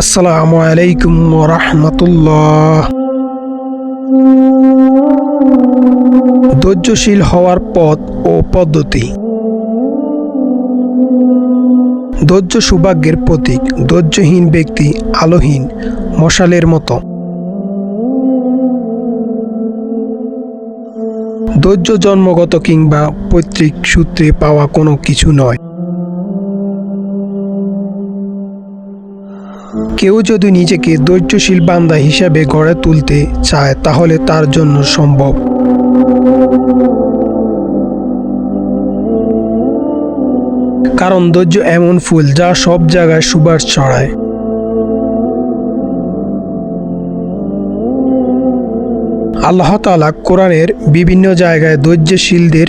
আসসালামু আলাইকুম রহমতুল্লাহ। ধৈর্যশীল হওয়ার পথ ও পদ্ধতি। ধৈর্য সৌভাগ্যের প্রতীক, ধৈর্যহীন ব্যক্তি, আলোহীন, মশালের মতো। ধৈর্য জন্মগত কিংবা পৈতৃক সূত্রে পাওয়া কোনো কিছু নয়। কেউ যদি নিজেকে ধৈর্যশীল বান্দা হিসাবে গড়ে তুলতে চায়, তাহলে তার জন্য সম্ভব। কারণ ধৈর্য এমন ফুল যা সব জায়গায় সুবাস ছড়ায়। আল্লাহ তালা কোরআনের বিভিন্ন জায়গায় ধৈর্যশীলদের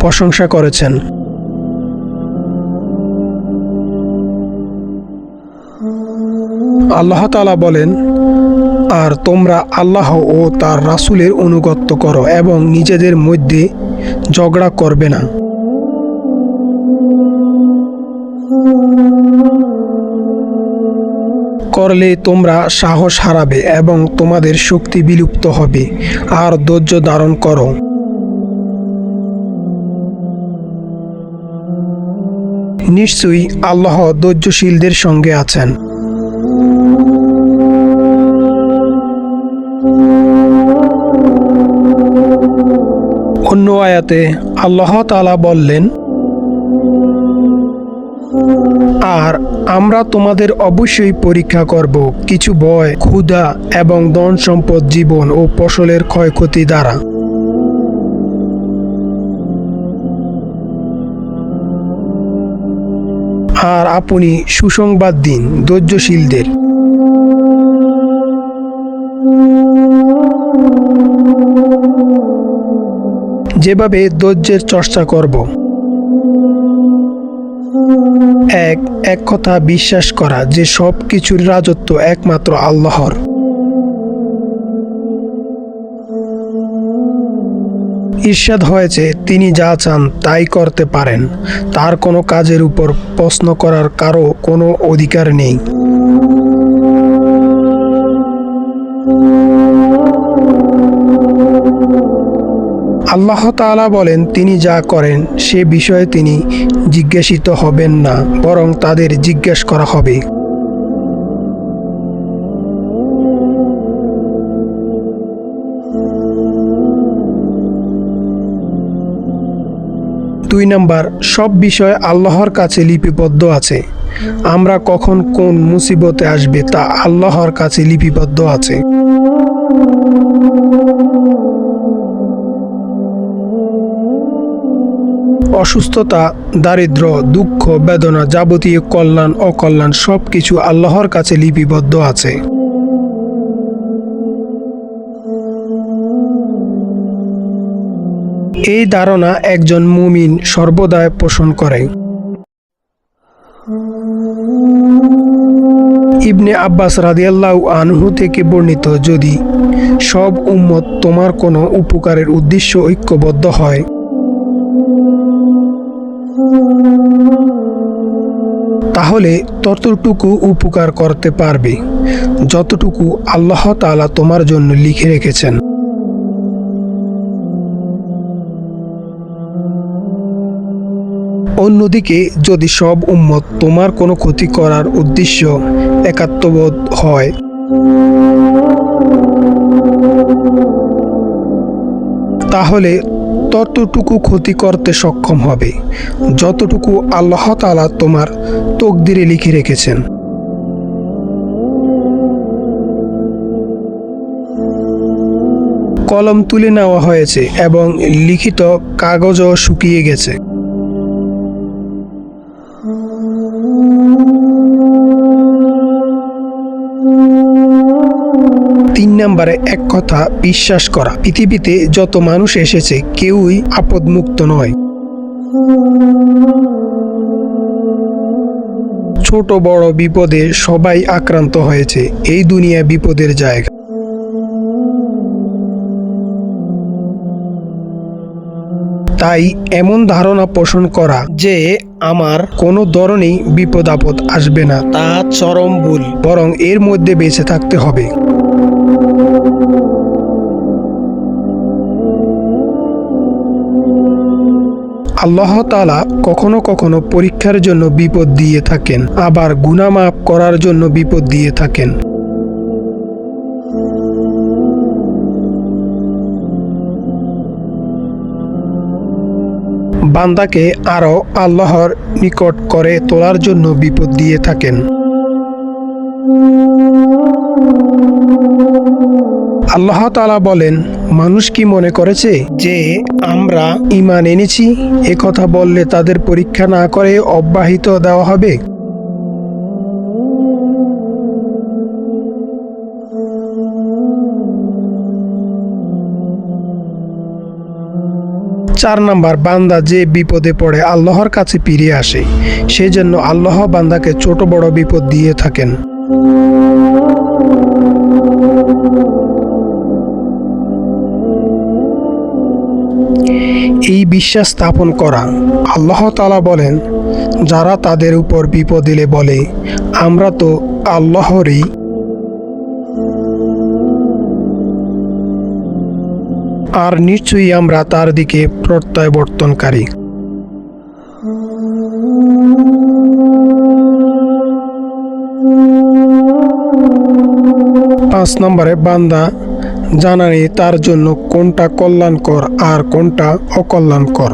প্রশংসা করেছেন। আল্লাহ তাআলা বলেন, আর তোমরা আল্লাহ ও তার রাসূলের অনুগত্য করো এবং নিজেদের মধ্যে ঝগড়া করবে না। করলে তোমরা সাহস হারাবে এবং তোমাদের শক্তি বিলুপ্ত হবে। আর ধৈর্য ধারণ করো। নিশ্চয়ই আল্লাহ ধৈর্যশীলদের সঙ্গে আছেন। আয়াতে আল্লাহ তাআলা বললেন, আর আমরা তোমাদের অবশ্যই পরীক্ষা করব কিছু ভয় ক্ষুধা এবং ধন সম্পদ জীবন ও ফসলের ক্ষয়ক্ষতি দ্বারা। আর আপনি সুসংবাদ দিন ধৈর্যশীলদের। যেভাবে ধৈর্যের চর্চা করব। এক এক কথা বিশ্বাস করা যে সব কিছুর রাজত্ব একমাত্র আল্লাহর। ঈর্ষাদ হয়েছে, তিনি যা চান তাই করতে পারেন। তার কোনো কাজের উপর প্রশ্ন করার কারও কোনো অধিকার নেই। আল্লাহ তাআলা বলেন, তিনি যা করেন, সে বিষয়ে তিনি জিজ্ঞাসিত হবেন না, বরং তাদের জিজ্ঞেস করা হবে। দুই নাম্বার, সব বিষয় আল্লাহর কাছে লিপিবদ্ধ আছে। আমরা কখন কোন মুসিবতে আসবে তা আল্লাহর কাছে লিপিবদ্ধ আছে। অসুস্থতা, দারিদ্র, দুঃখ, বেদনা যাবতীয় কল্যাণ, অকল্যাণ সব কিছু আল্লাহর কাছে লিপিবদ্ধ আছে। এই ধারণা একজন মুমিন সর্বদায় পোষণ করে। ইবনে আব্বাস রাদিয়াল্লাহু আনহু থেকে বর্ণিত, যদি সব উম্মত তোমার কোনো উপকারের উদ্দেশ্য ঐক্যবদ্ধ হয় তাহলে ততটুকু উপকার করতে পারবে, যতটুকু আল্লাহ তালা তোমার জন্য লিখে রেখেছেন। অন্যদিকে, যদি সব উম্মত তোমার কোনো ক্ষতি করার উদ্দেশ্য একাত্মবোধ হয়, তাহলে ততটুকু ক্ষতি করতে সক্ষম হবে। যতটুকু আল্লাহ তালা তোমার তকদিরে লিখে রেখেছেন। কলম তুলে নেওয়া হয়েছে এবং লিখিত কাগজও শুকিয়ে গেছে। নম্বরে এক কথা বিশ্বাস করা। পৃথিবীতে যত মানুষ এসেছে, কেউই আপদমুক্ত নয়। ছোট বড় বিপদে সবাই আক্রান্ত হয়েছে। এই দুনিয়া বিপদের জায়গা। তাই এমন ধারণা পোষণ করা যে আমার কোনো ধরনেই বিপদ আপদ আসবে না। তা চরম ভুল। বরং এর মধ্যে বেঁচে থাকতে হবে। আল্লাহ তালা কখনো কখনো পরীক্ষার জন্য বিপদ দিয়ে থাকেন, আবার গুনামাপ করার জন্য বিপদ দিয়ে থাকেন। বান্দাকে আরও আল্লাহর নিকট করে তোলার জন্য বিপদ দিয়ে থাকেন। আল্লাহ তালা বলেন, মানুষ কি মনে করেছে যে আমরা ইমান এনেছি? এ কথা বললে তাদের পরীক্ষা না করে অব্যাহিত দেওয়া হবে? চার নাম্বার, বান্দা যে বিপদে পড়ে আল্লাহর কাছে ফিরে আসে, সেজন্য আল্লাহ বান্দাকে ছোট বড় বিপদ দিয়ে থাকেন। বিশ্বাস স্থাপন করা। আল্লাহ তালা বলেন, যারা তাদের উপর বিপদ এলে বলে, আমরা তো আল্লাহরই আর নিশ্চয়ই আমরা তার দিকে প্রত্যাবর্তনকারী পাঁচ নম্বরে, বান্দা জানানি তার জন্য কোনটা কল্যাণকর আর কোনটা অকল্যাণকর।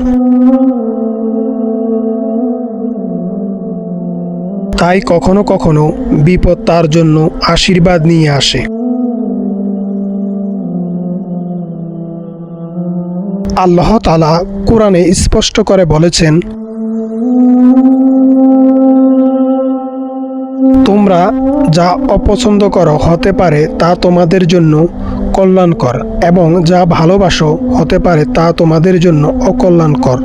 তাই কখনো কখনো বিপদ তার জন্য আশীর্বাদ নিয়ে আসে। আল্লাহ তালা কোরআনে স্পষ্ট করে বলেছেন, তোমরা যা অপছন্দ করো হতে পারে তা তোমাদের জন্য কল্যাণকর এবং যা ভালোবাসো হতে পারে তা তোমাদের জন্য অকল্যাণকর।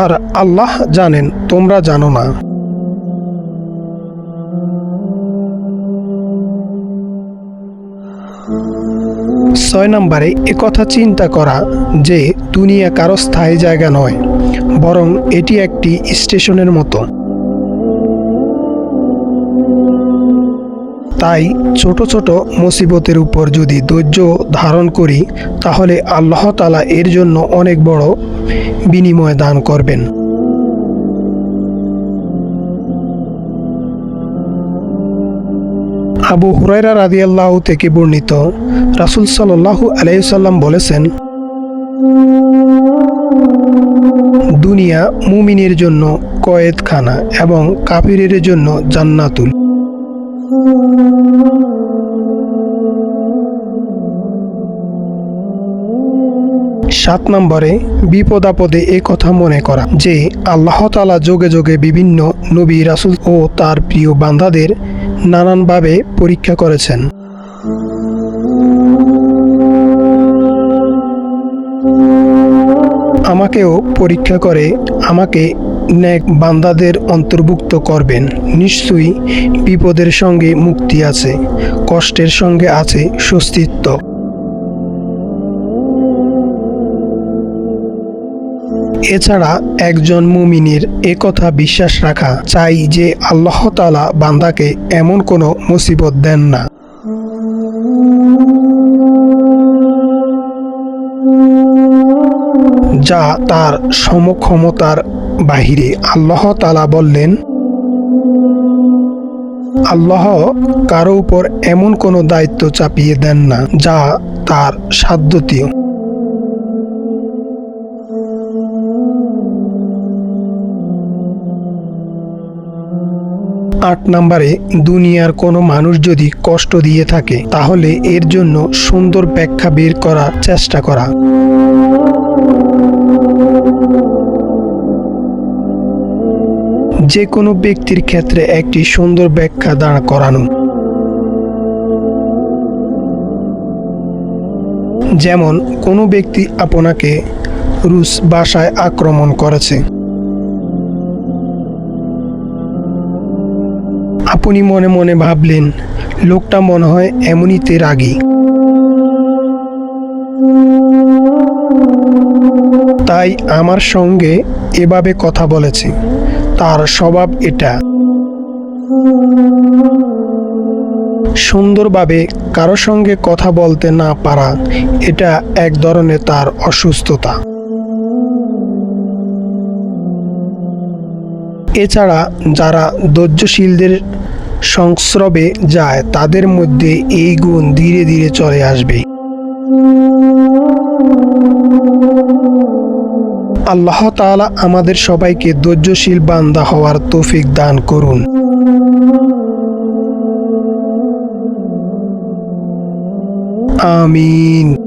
আর আল্লাহ জানেন, তোমরা জানো না। ছয় নম্বরে, একথা চিন্তা করা যে, দুনিয়া কারও স্থায়ী জায়গা নয়, বরং এটি একটি স্টেশনের মতো। তাই ছোট ছোট মুসিবতের উপর যদি ধৈর্য ধারণ করি, তাহলে আল্লাহ তালা এর জন্য অনেক বড় বিনিময় দান করবেন। আবু হুরাইরা রাদিয়াল্লাহু থেকে বর্ণিত রাসূল সাল্লাল্লাহু আলাইহি সাল্লাম বলেছেন, দুনিয়া মুমিনের জন্য কয়েদখানা এবং কাফিরের জন্য জান্নাতুল। সাত নম্বরে বিপদ আপদে এ কথা মনে করা, যে আল্লাহ তালা যোগে যোগে বিভিন্ন নবী, রাসুল ও তার প্রিয় বান্দাদের নানানভাবে পরীক্ষা করেছেন। আমাকেও পরীক্ষা করে, আমাকে ন্যাক বান্দাদের অন্তর্ভুক্ত করবেন। নিশ্চয়ই বিপদের সঙ্গে মুক্তি আছে, কষ্টের সঙ্গে আছে সুস্থিত্ব এছাড়া একজন মুমিনের একথা বিশ্বাস রাখা চাই যে আল্লাহ তালা বান্দাকে এমন কোনো মুসিবত দেন না। যা তার সমক্ষমতার বাহিরে আল্লাহ তালা বললেন, আল্লাহ কারও উপর এমন কোনো দায়িত্ব চাপিয়ে দেন না যা তার সাধ্যতীয়। আট নম্বরে, দুনিয়ার কোনো মানুষ যদি কষ্ট দিয়ে থাকে, তাহলে এর জন্য সুন্দর ব্যাখ্যা বের করার চেষ্টা করা। যে কোনো ব্যক্তির ক্ষেত্রে একটি সুন্দর ব্যাখ্যা দাঁড় করানো। যেমন, কোনো ব্যক্তি আপনাকে রুশ ভাষায় আক্রমণ করেছে। আপনি মনে মনে ভাবলেন, লোকটা মনে হয় এমনিতে রাগী। তাই আমার সঙ্গে এভাবে কথা বলেছে। তার স্বভাব এটা। সুন্দরভাবে কারও সঙ্গে কথা বলতে না পারা, এটা এক ধরনের তার অসুস্থতা। এছাড়া যারা ধৈর্যশীলদের সংস্রবে যায়, তাদের মধ্যে এই গুণ ধীরে ধীরে চলে আসবে। আল্লাহ তালা আমাদের সবাইকে ধৈর্যশীল বান্দা হওয়ার তৌফিক দান করুন। আমিন।